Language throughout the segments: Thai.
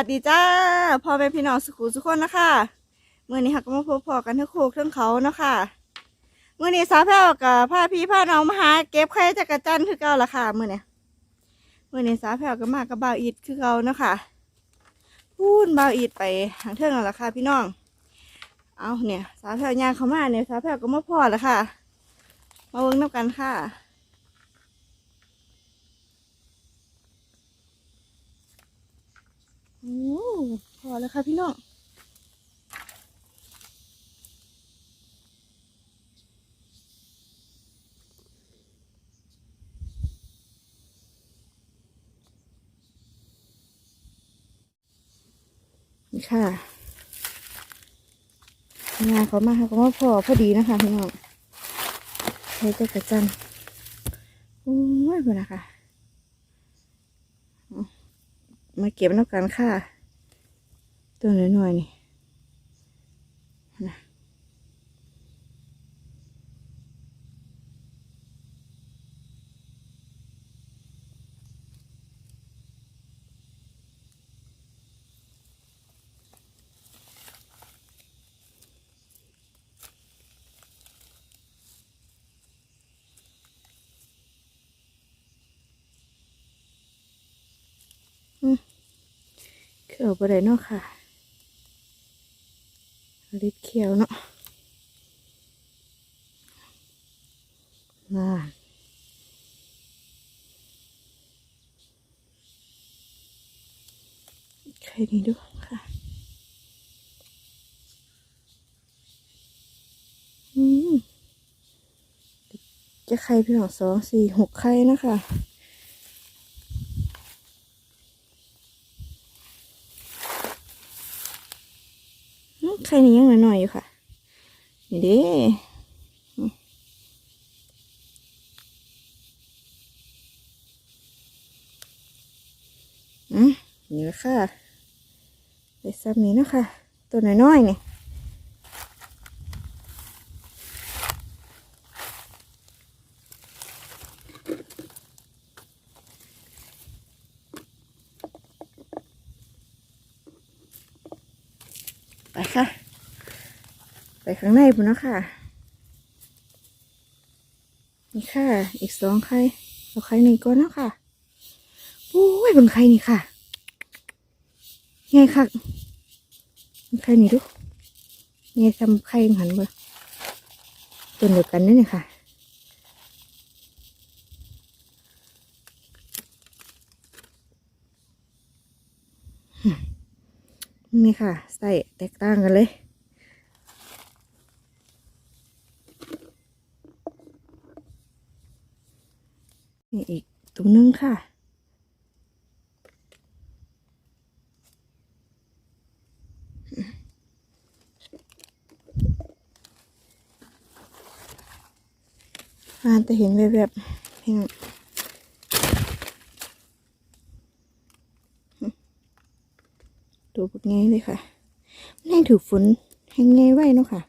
วัสดีจ้าพ่อแม่พี่น้องสุขุสุขคนนะคะเมื่อนี้ค่ะก็มาพบพอกันทั้งโคกทั้งเขาเนาะค่ะเมื่อนี้สาวแพ้วกับพาพี่พาน้องมาหาเก็บไข่จักรจันคือเก่าละค่ะเมื่อนี้เมื่อนี้สาวแพ้วก็มากับบ่าวอีดคือเก่าเนาะค่ะพูนบ่าวอีดไปทางเทิงแล้วละค่ะ พี่น้อง เอาเนี่ย สาวแพ้วย่างเข้ามาเนี่ยสาวแพ้วก็มาพอล้วค่ะ มาเวิ้งน้ำกันค่ะ โอ้ พอแล้วค่ะพี่น้องนี่ค่ะงานเขามาค่ะก็มาพอพอดีนะคะพี่น้องใช้เจ้ากระจันโอ้ยคุณนะคะเอา มาเก็บนอกกันค่ะ ตัวน้อยๆนี่ คืออาไปได้เนาะค่ะลิดเขียวเนาะน่าใครนี่ดูค่ะอืมจะไข่พี่น้องสองสี่หกไข่นะคะ ไข่นี่ยังหน่อยๆอยู่ค่ะ นี่เด้นี่ค่ะไปซ้ำนี้นะคะตัวน้อยๆเนี่ยปค่ะ ไป ข้างในพุ่นนะค่ะ นี่ค่ะ อีกสองไข่เอาไข่หนึ่ก่อนนะค่ะโอ้ยบนไข่นี่ค่ะไงค่ะบนไข่นี่ดูไงทำไข่หันบอตัวเดียวกันนี่นี่ค่ะนี่ค่ะ ใส่แตกต่างกันเลย นี่อีกตัวนึงค่ะ อ่านแต่เห็นแบบๆพี่น้องตัวพวกนี้เลยค่ะแน่ถือฝนแห้งไงไว้เนาะค่ะ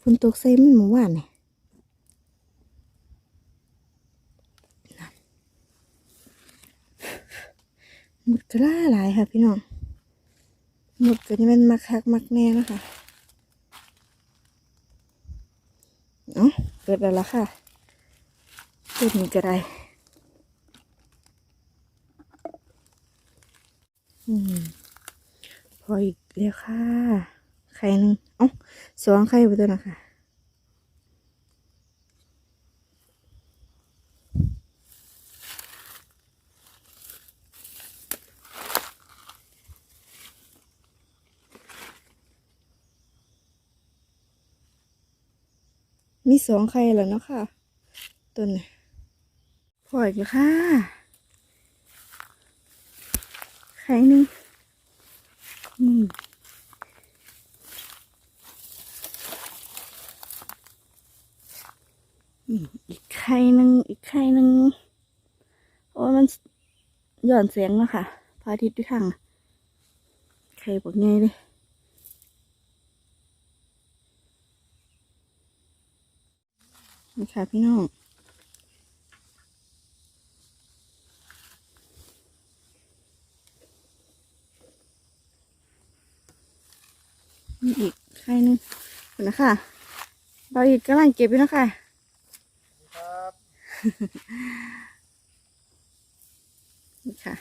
ฝนตกใส่มันหมู่ว่านเนี่ย หมดกระล่าหลายค่ะพี่น้องหมดก็จะเป็นมักคักมักแน่แล้วค่ะเอ้าเปิดแล้วละค่ะเปิดนี้ก็ได้อืมพออีกแล้วค่ะ ไข่หนึ่งเอ้าสองไข่ไปตัวนะคะ มี สองไข่แล้วเนาะค่ะ ต้นนี้พออีกแล้วค่ะ ไข่หนึ่งอืมอีกไข่หนึ่งอีกไข่หนึ่งโอ้ยมันหย่อนเสียงแล้วค่ะพระอาทิตย์ด้วยทางไข่บอกไงเลย นี่ค่ะพี่น้องมีอีกไข่นึงคุนะคะเราอีกกำลังเก็บอยู่นะค่ะครับนี่ค่ะ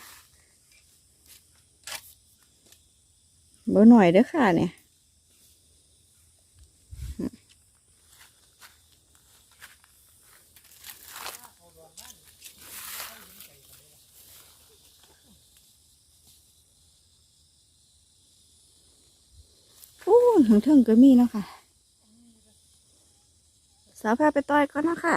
เบอร์หน่อยเด้อค่ะเนี่ย อู้ถึงถึงก็มีเนาะค่ะ สาวพาไปต่อยก่อนเนาะค่ะ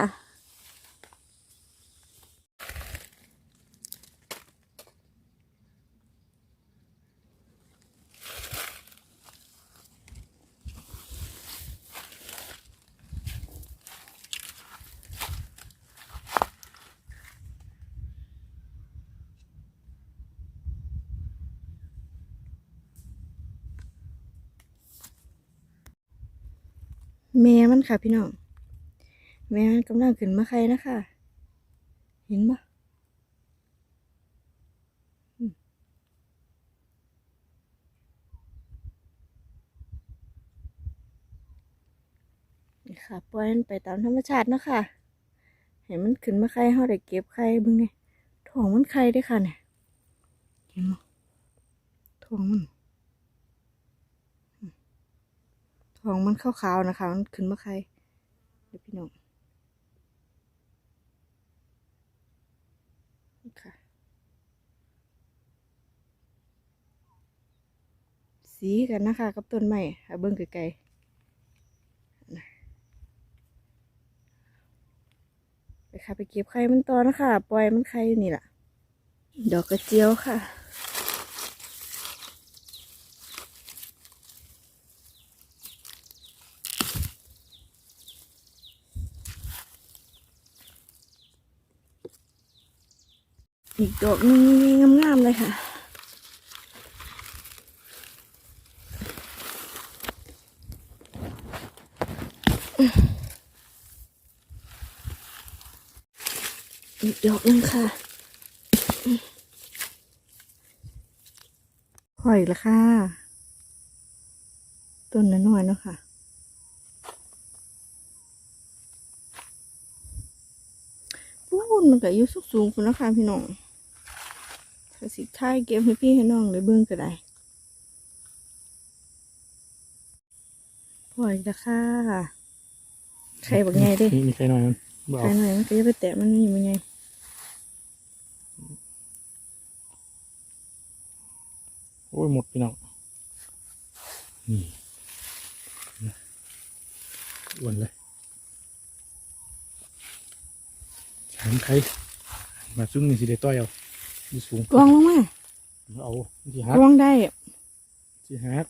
แม่มันค่ะพี่น้อง แม่มันกำลังขึ้นมาใครนะคะ เห็นปะอืมค่ะปล่อยมันไปตามธรรมชาติเนาะค่ะ เห็นมันขึ้นมาใครเขาได้เก็บไข่บึงเนี่ยท้องมันไข่ได้ค่ะเนี่ย เห็นปะท้องมัน ท้องมันขาวๆนะคะ มันขึ้นมาใครเดี๋ยวพี่น้องนี่ค่ะสีกันนะคะ กับต้นไม้เอาเบิ้งไกลๆนะไปค่ะ ไปเก็บไข่มันต่อนะคะ ปล่อยมันไข่อยู่นี่แหละดอกกระเจียวค่ะ อีกดอกนึงงามๆเลยค่ะ อีกดอกนึงค่ะหอยละค่ะ ต้นน้อยๆเนาะค่ะพูนมันก็อยู่สูงๆคุณนะคะพี่น้อง ถ้าสิท้ายเก็บให้พี่ให้น้องเลยเบิ่งก็ได้ปล่อยละค่ะไข่บักไงเด้มีมีใครหน่อยมันบอกไข่หน่อยมันก็จะไปแตะมันอยู่มันไงโอ้ยหมดพี่น้องนี่นะอ้วนเลยแขนใครมาซุ้มนี่สิได้ต้อยเอา ดูสูงกองลงมาเอาสิฮักกองได้สิฮัก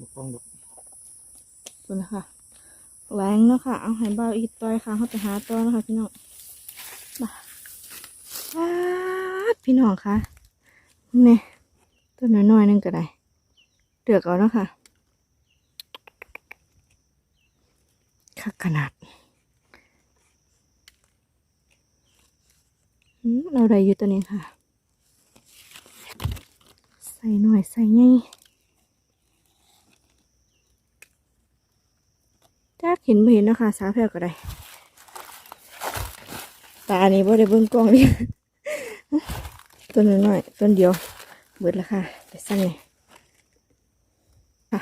บกต้องดอกตัวนะคะแรงเนาะค่ะ เอาให้เบาอีกต่อยค่ะเขาไปหาตัวนะคะพี่น้องมาว้าดพี่น้องค่ะเนี่ยตัวน้อยๆนึงก็ได้เดือกเอาเนาะค่ะคักขนาด อืมเราได้อยู่ตัวนี้ค่ะ ใส่หน่อยใส่ไงจ้าเห็นไม่เห็นนะคะสาวแพรวก็ได้ตาอันนี้บ่ได้เบิ่งกล้องดิตัวน้อยต้นเดียวเบิดแล้วค่ะแต่สั้นเลยค่ะ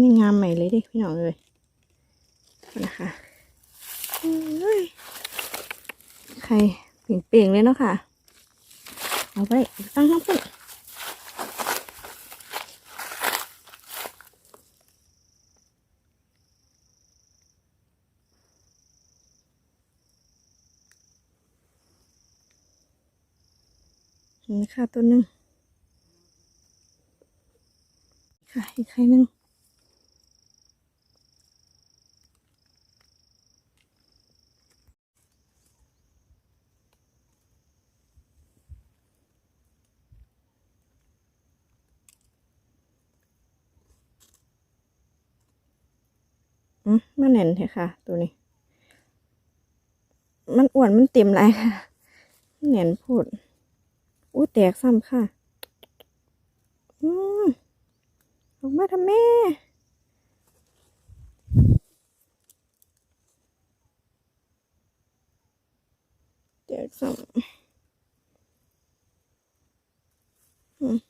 นี่งามใหม่เลยดิพี่น้องเลยนะคะ เอ้ยใครเปลี่ยงๆเลยเนาะค่ะ เอาไปตั้งน้ำพุ่นนี่ค่ะตัวหนึ่งค่ะอีกไข่หนึ่ง มันแน่นใช่ค่ะ ตัวนี้ มันอ้วนมันเต็มไรค่ะแน่นพูดอู้แตกซ้ำค่ะ อืมออกมาทำแม่เดี๋ยวส่งอืม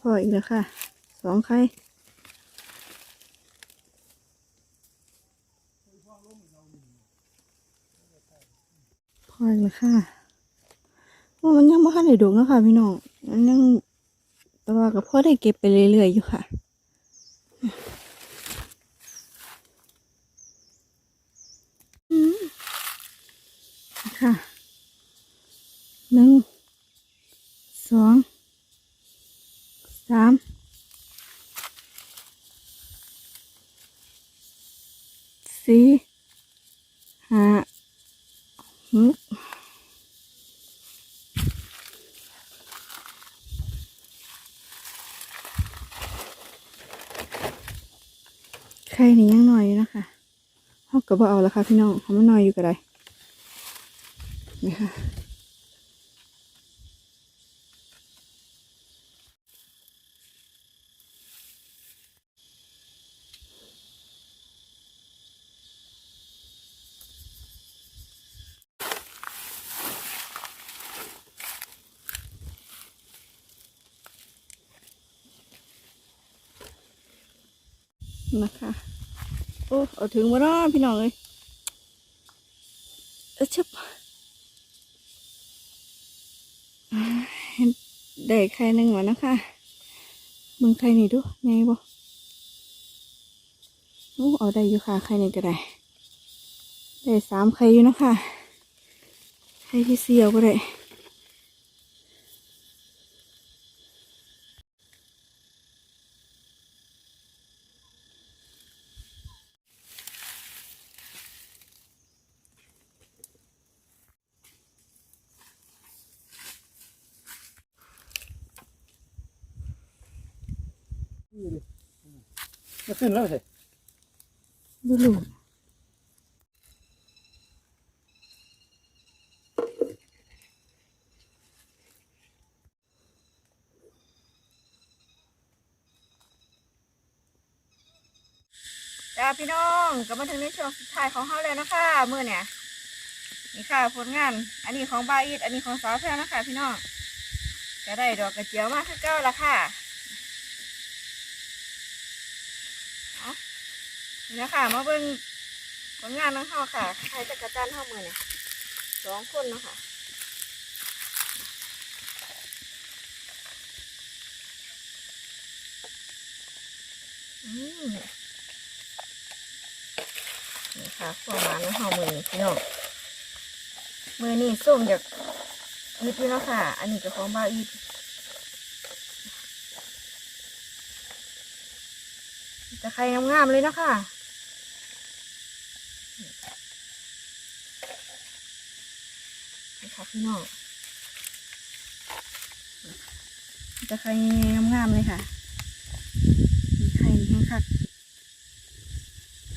พออีกแล้วค่ะ สองไข่พออีกแล้วค่ะมันยังไม่ค่อยได้ดกนะคะพี่น้องมันยังแต่ว่าก็พอได้เก็บไปเรื่อยๆอยู่ค่ะ อืมค่ะ หนึ่ง สอง สาม สี่ห้าหก ใครนี่ยังหน่อยอยู่นะคะเขาก็บอเอาแล้วค่ะพี่น้องเขาไม่น้อยอยู่ก็ไดนี่ค่ะนะคะ โอ้เอาถึงมาแล้วพี่น้องเลยเออชับอ่าเห็นได้ไข่หนึ่งแล้วนะคะมึงไข่นี่ดูไงบ่โอ้เอาได้อยู่ค่ะไข่นี่ก็ได้ ได้สามไข่อยู่นะคะไข่ที่เสียวก็ได้ จะขึ้นแล้วสิดูลูกจ้าพี่น้องก็มาถึงในช่วงสุดท้ายของเขาแล้วนะคะเมื่อเนี่ยนี่ค่ะผลงาน อันนี้ของบาอีดอันนี้ของสาวแพรวนะคะ พี่น้องก็ได้ดอกกระเจียวมาคือเก้าละค่ะเอา นี่นะคะมาเบิ่งผลงานของเขาค่ะใครจะกระจันเข้ามือเนี่ยสองคนเนาะคะอืมนี่ค่ะความหวานของเฮามือพี่น้องมือนี่ส้มจากอืดอยู่เนาะค่ะ อันนี้ก็ของบ้าอีดจะไข่งามๆเลยเนาะค่ะ ค่ะพี่น้องจะไข่งามๆเลยค่ะมีไข่นี่แห้งคัก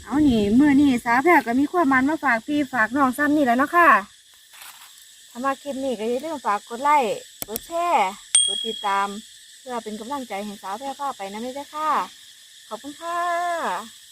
เอานี่เมื่อนี่สาแพรก็มีความมันมาฝากพี่ฝากน้องซ้ำนี่แหล้วเนาะค่ะถ้ามาคลิปนี้ก็อย่าลืมฝากกดไลค์กดแชร์กดติดตาม เพื่อเป็นกำลังใจให้สาวแพรพาไปนะไม่ใช่ค่ะ ขอบคุณค่ะ